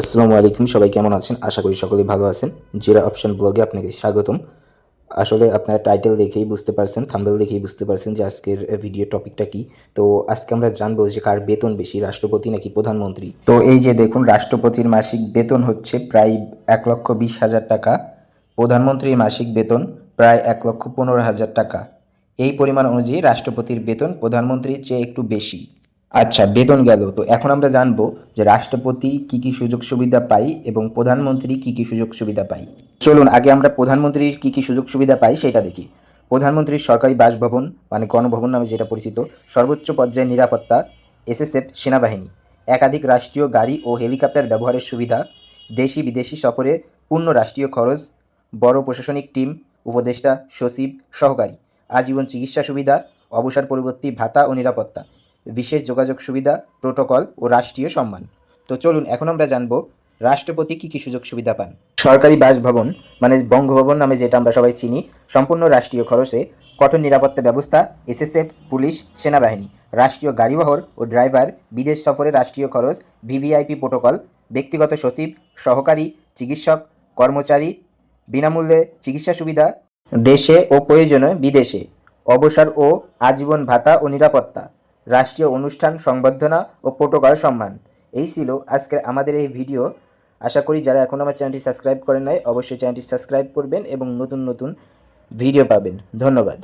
আসসালামু আলাইকুম, সবাই কেমন আছেন? আশা করি সকলেই ভালো আছেন। জিরা অপশন ব্লগে আপনাকে স্বাগতম। আসলে আপনারা টাইটেল দেখেই বুঝতে পারছেন থাম্বেল দেখেই বুঝতে পারছেন যে আজকের ভিডিও টপিকটা কি। তো আজকে আমরা জানব যে কার বেতন বেশি, রাষ্ট্রপতি নাকি প্রধানমন্ত্রী? তো এই যে দেখুন, রাষ্ট্রপতির মাসিক বেতন হচ্ছে প্রায় এক লক্ষ বিশ হাজার টাকা, প্রধানমন্ত্রীর মাসিক বেতন প্রায় এক লক্ষ পনেরো হাজার টাকা। এই পরিমাণ অনুযায়ী রাষ্ট্রপতির বেতন প্রধানমন্ত্রীর চেয়ে একটু বেশি। আচ্ছা বেতন গেল। তো এখন আমরা জানব যে রাষ্ট্রপতি কি কি সুযোগ সুবিধা পাই এবং প্রধানমন্ত্রী কি কি সুযোগ সুবিধা পাই চলুন, আগে আমরা প্রধানমন্ত্রীর কি কি সুযোগ সুবিধা পাই সেটা দেখি। প্রধানমন্ত্রীর সরকারি বাসভবন মানে গণভবন নামে যেটা পরিচিত, সর্বোচ্চ পর্যায়ে নিরাপত্তা, এসএসএফ, সেনাবাহিনী, একাধিক রাষ্ট্রীয় গাড়ি ও হেলিকপ্টার ব্যবহারের সুবিধা, দেশি বিদেশি সফরে পূর্ণ রাষ্ট্রীয় খরচ, বড় প্রশাসনিক টিম, উপদেষ্টা, সচিব, সহকারী, আজীবন চিকিৎসা সুবিধা, অবসর পরবর্তী ভাতা ও নিরাপত্তা। বিশেষ যোগাযোগ সুবিধা, প্রোটোকল ও রাষ্ট্রীয় সম্মান। তো চলুন, এখন আমরা জানব রাষ্ট্রপতি কী কী সুযোগ সুবিধা পান। সরকারি বাসভবন মানে বঙ্গভবন নামে যেটা আমরা সবাই চিনি, সম্পূর্ণ রাষ্ট্রীয় খরচে, কঠোর নিরাপত্তা ব্যবস্থা, এসএসএফ, পুলিশ, সেনাবাহিনী, রাষ্ট্রীয় গাড়িবহর ও ড্রাইভার, বিদেশ সফরে রাষ্ট্রীয় খরচ, ভিভিআইপি প্রোটোকল, ব্যক্তিগত সচিব, সহকারী চিকিৎসক, কর্মচারী, বিনামূল্যে চিকিৎসা সুবিধা, দেশে ও প্রয়োজনে বিদেশে, অবসর ও আজীবন ভাতা ও নিরাপত্তা। রাষ্ট্রীয় অনুষ্ঠান, সংবর্ধনা ও প্রোটোকল সম্মান। এই ছিল আজকের আমাদের এই ভিডিও। আশা করি যারা এখন আমার চ্যানেলটি সাবস্ক্রাইব করেন নাই, অবশ্যই চ্যানেলটি সাবস্ক্রাইব করবেন এবং নতুন নতুন ভিডিও পাবেন। ধন্যবাদ।